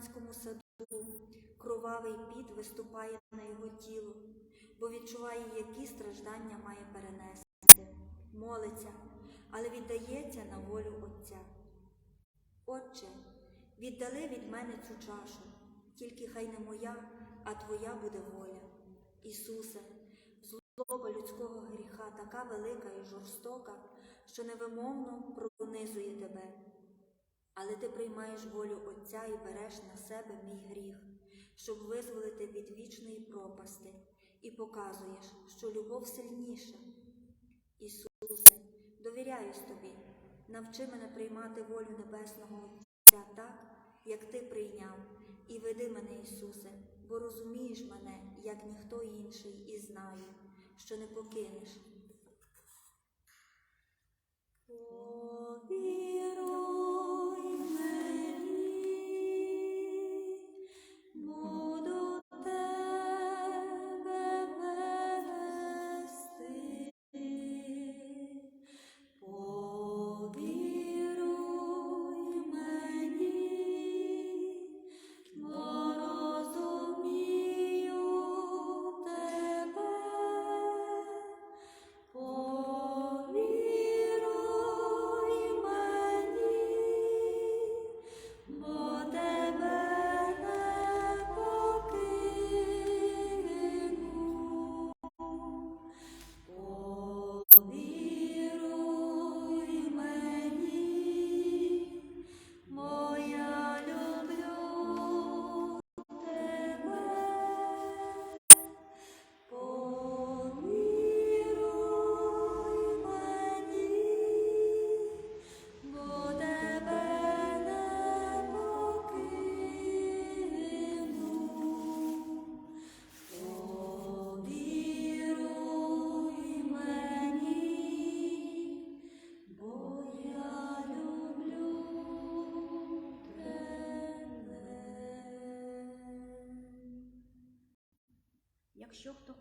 Ісус саду, кровавий піт виступає на його тіло, бо відчуває, які страждання має перенести, молиться, але віддається на волю Отця. Отче, віддали від мене цю чашу, тільки хай не моя, а Твоя буде воля. Ісусе, злоба людського гріха така велика і жорстока, що невимовно пронизує тебе. Але ти приймаєш волю Отця і береш на себе мій гріх, щоб визволити від вічної пропасти, і показуєш, що любов сильніша. Ісусе, довіряюсь тобі, навчи мене приймати волю Небесного Отця так, як ти прийняв, і веди мене, Ісусе, бо розумієш мене, як ніхто інший, і знаю, що не покинеш. Повіруй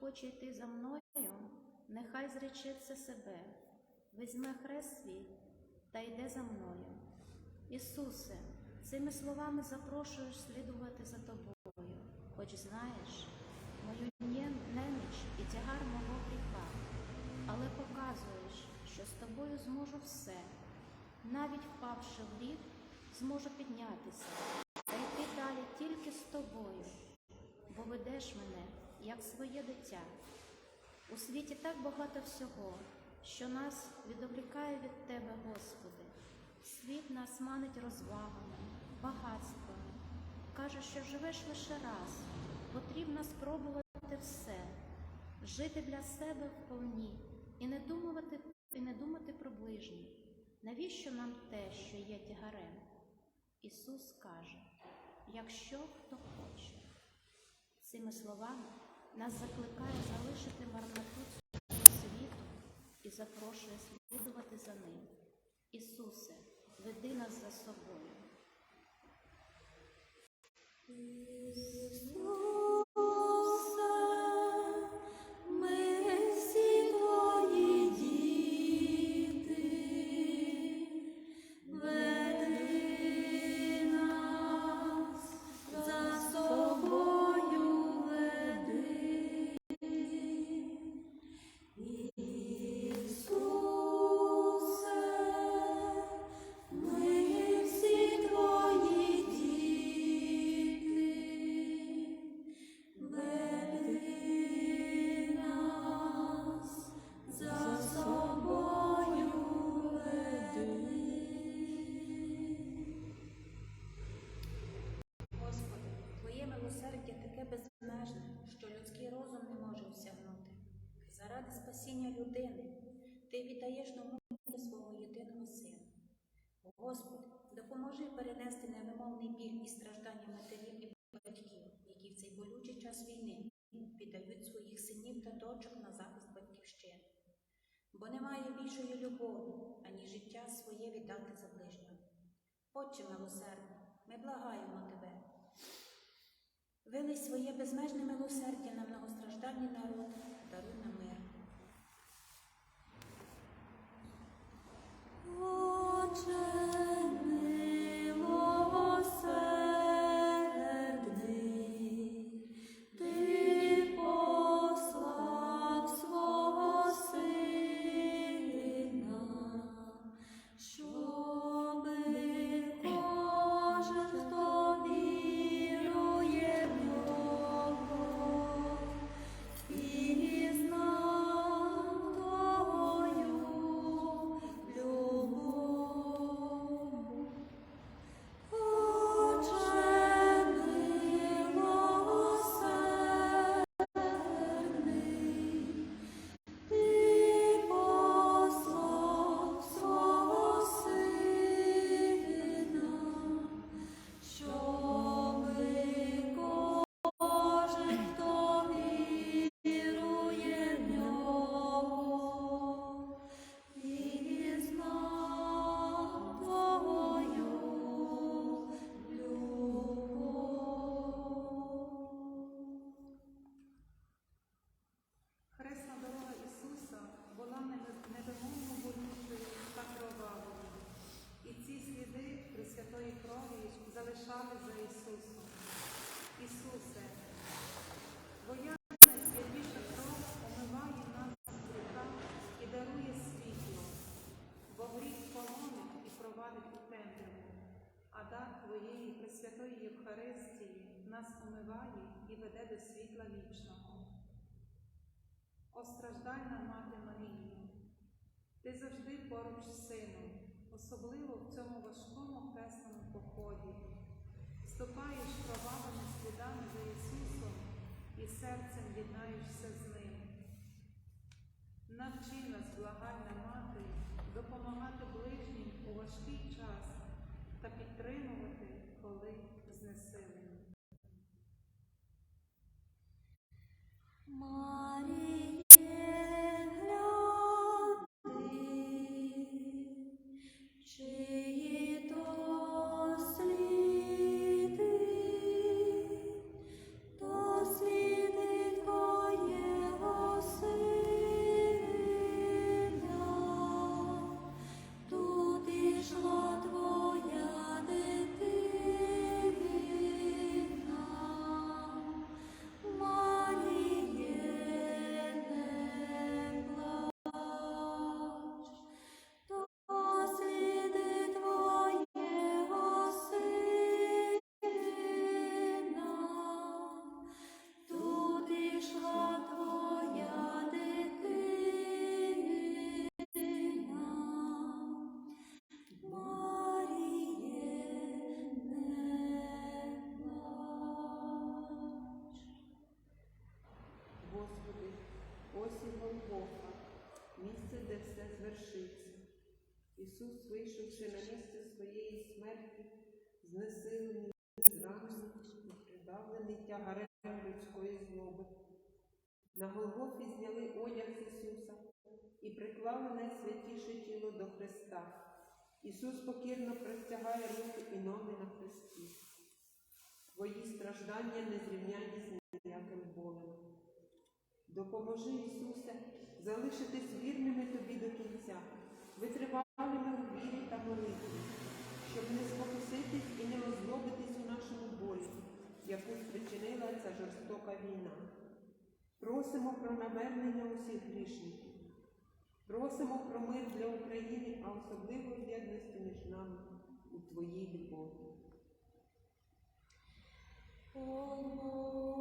хоче йти за мною, нехай зречеться себе, візьме хрест свій та йде за мною. Ісусе, цими словами запрошуєш слідувати за тобою, хоч знаєш мою неміч і тягар мого гріха, але показуєш, що з тобою зможу все, навіть впавши в гріх, зможу піднятися та йти далі тільки з тобою бо ведеш мене, як своє дитя. У світі так багато всього, що нас відволікає від Тебе, Господи. Світ нас манить розвагами, багатствами. Каже, що живеш лише раз, потрібно спробувати все, жити для себе вповні і не думати, і не думати про ближніх. Навіщо нам те, що є тягарем? Ісус каже, якщо хто хоче. Цими словами нас закликає залишити марноту цього світу і запрошує слідувати за ним. Ісусе, веди нас за собою. Ти віддаєш на свого єдиного сина. Господи, допоможи перенести невимовний біль і страждання матерів і батьків, які в цей болючий час війни віддають своїх синів та дочок на захист батьківщини. Бо немає більшої любові, ані життя своє віддати за ближнього. Отче милосердний, ми благаємо Тебе. Вилий своє безмежне милосердя на многостраждальний народ, даруй нам мир. Отче милосердний, Пресвятої Євхаристії нас омиває і веде до світла вічного. О страждальна мати Марія, ти завжди поруч з сином, особливо в цьому важкому хресному поході. Ступаєш кровавими слідами за Ісусом і серцем єднаєшся з Ним. Навчи нас, Голгофі зняли одяг з Ісуса і приклали найсвятіше тіло до Христа. Ісус покірно простягає руки і ноги на хресті. Твої страждання не зрівняні з ніяким болем. Допоможи, Ісусе, залишитись вірними Тобі до кінця, витривалими у вірі та молитві, щоб не спокуситись і не озлобитись у нашому болі, яку спричинила ця жорстока війна. Просимо про навернення усіх грішників. Просимо про мир для України, а особливо єдності між нами у Твоїй любові. Побути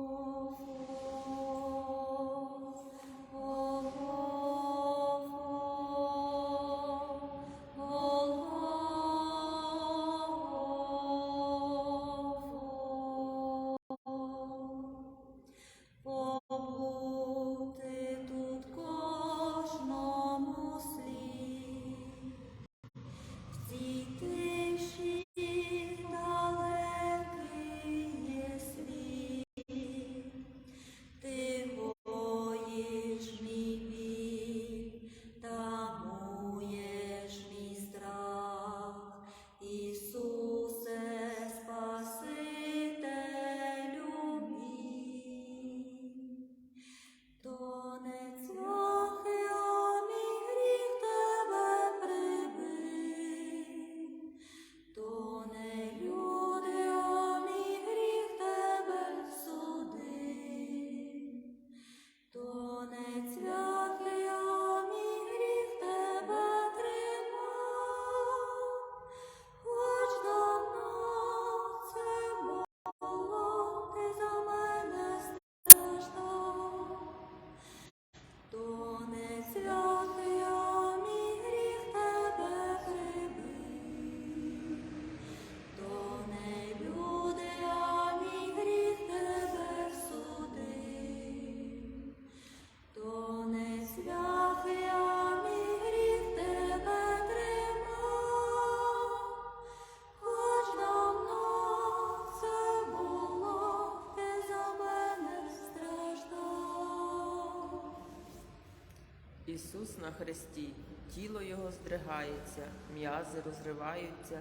на хресті, тіло Його здригається, м'язи розриваються,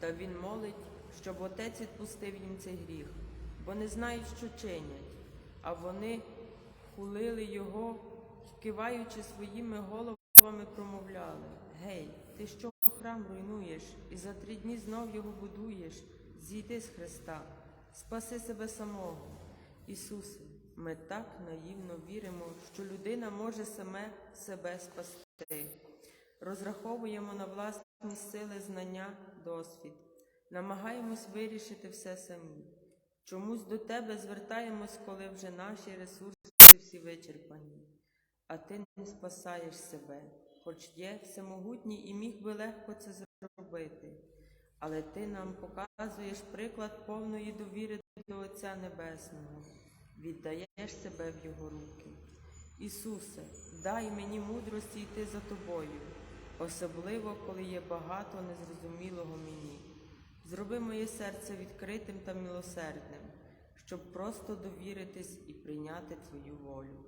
та Він молить, щоб Отець відпустив їм цей гріх, бо не знають, що чинять, а вони хулили Його, киваючи своїми головами, промовляли Гей, ти що храм руйнуєш, і за три дні знов його будуєш, зійди з Христа, спаси себе самого. Ісусе, ми так наївно віримо, що людина може саме себе спасти. Розраховуємо на власні сили, знання, досвід, намагаємось вирішити все самі. Чомусь до тебе звертаємось, коли вже наші ресурси всі вичерпані, а ти не спасаєш себе, хоч є всемогутній і міг би легко це зробити. Але ти нам показуєш приклад повної довіри до Отця Небесного, віддаєш себе в Його руки. Ісусе, дай мені мудрості йти за тобою, особливо коли є багато незрозумілого мені. Зроби моє серце відкритим та милосердним, щоб просто довіритись і прийняти Твою волю.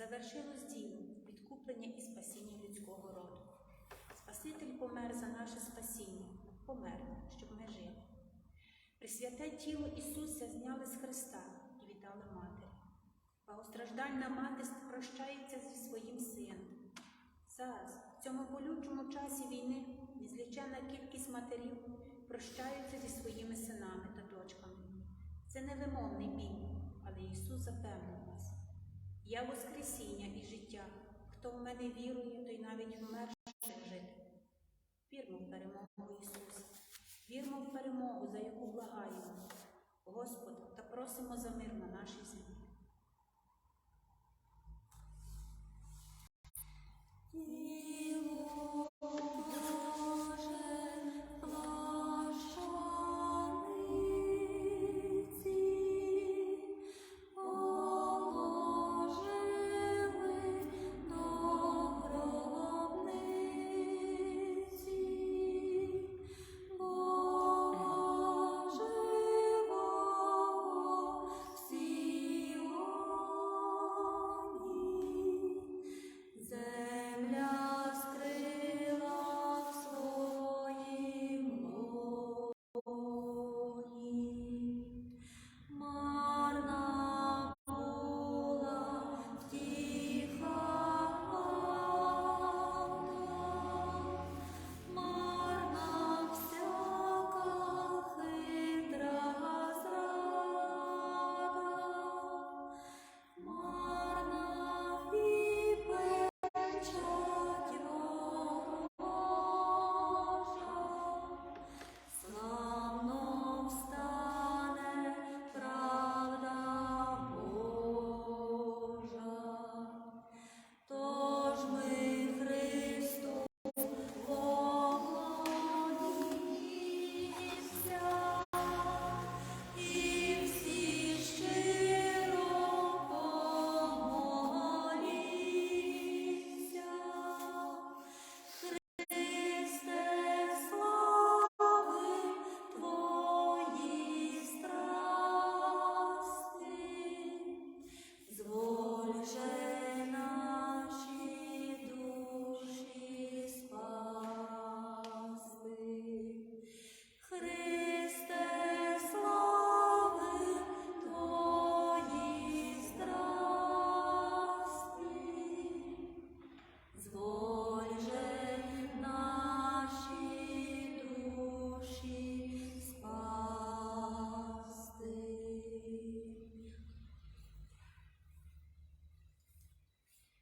Завершилось діло відкуплення і спасіння людського роду. Спаситель помер за наше спасіння, помер, щоб ми жили. Пресвяте тіло Ісуса зняли з Христа і віддали матері. Багостраждальна мати прощається зі своїм сином. Зараз, в цьому болючому часі війни, незліченна кількість матерів прощаються зі своїми синами та дочками. Це невимовний біль, але Ісус запевнив. Я Воскресіння і життя. Хто в мене вірує, той навіть вмерше жити. Вірмо в перемогу Ісуса. Вірмо в перемогу, за яку благаємо, Господа, та просимо за мир на нашій землі.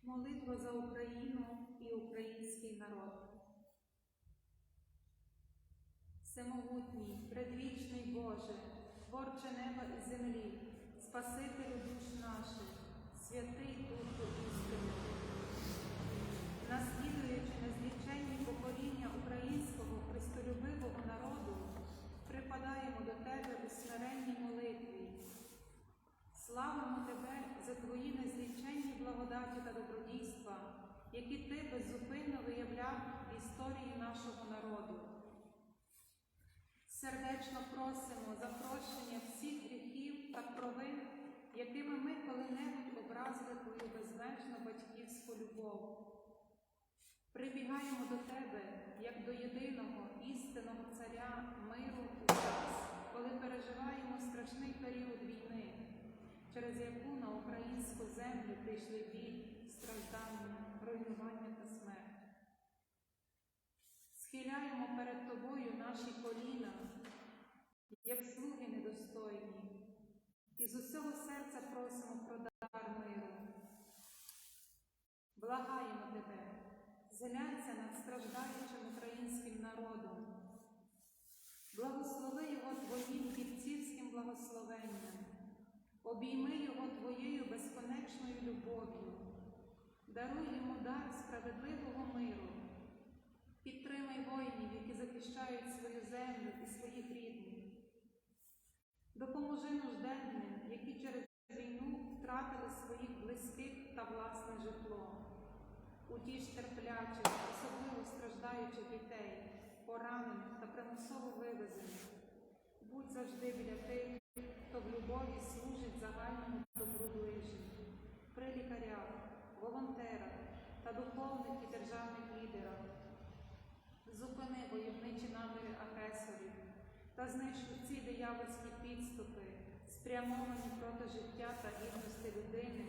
Молитва за Україну і український народ. Всемогутній, предвічний Боже, Творче неба і землі, Спасителю душ наших, святий Дух істини, наслідуючи нашого народу. Сердечно просимо за прощення всіх гріхів та провин, якими ми коли-небудь образили Твою безмежну батьківську любов. Прибігаємо до Тебе, як до єдиного істинного царя миру у час, коли переживаємо страшний період війни, через яку на українську землю прийшли біль, страждання, руйнування та. Схиляємо перед Тобою наші коліна, як слуги недостойні, і з усього серця просимо про дар миру. Благаємо Тебе, зглянься над страждаючим українським народом, благослови його Твоїм вівцівським благословенням, обійми його Твоєю безконечною любов'ю, даруй йому дар справедливого миру. Підтримай воїнів, які захищають свою землю і своїх рідних. Допоможи нужденним, які через війну втратили своїх близьких та власне житло. Утіш терплячих, особливо страждаючих дітей, поранених та примусово вивезених. Будь завжди біля тих, хто в любові служить загальному добру ближніх, при лікарях, волонтерах та духовних і державних лідерах. Зупини войовничі наміри агресорів та знищи ці диявольські підступи, спрямовані проти життя та гідності людини,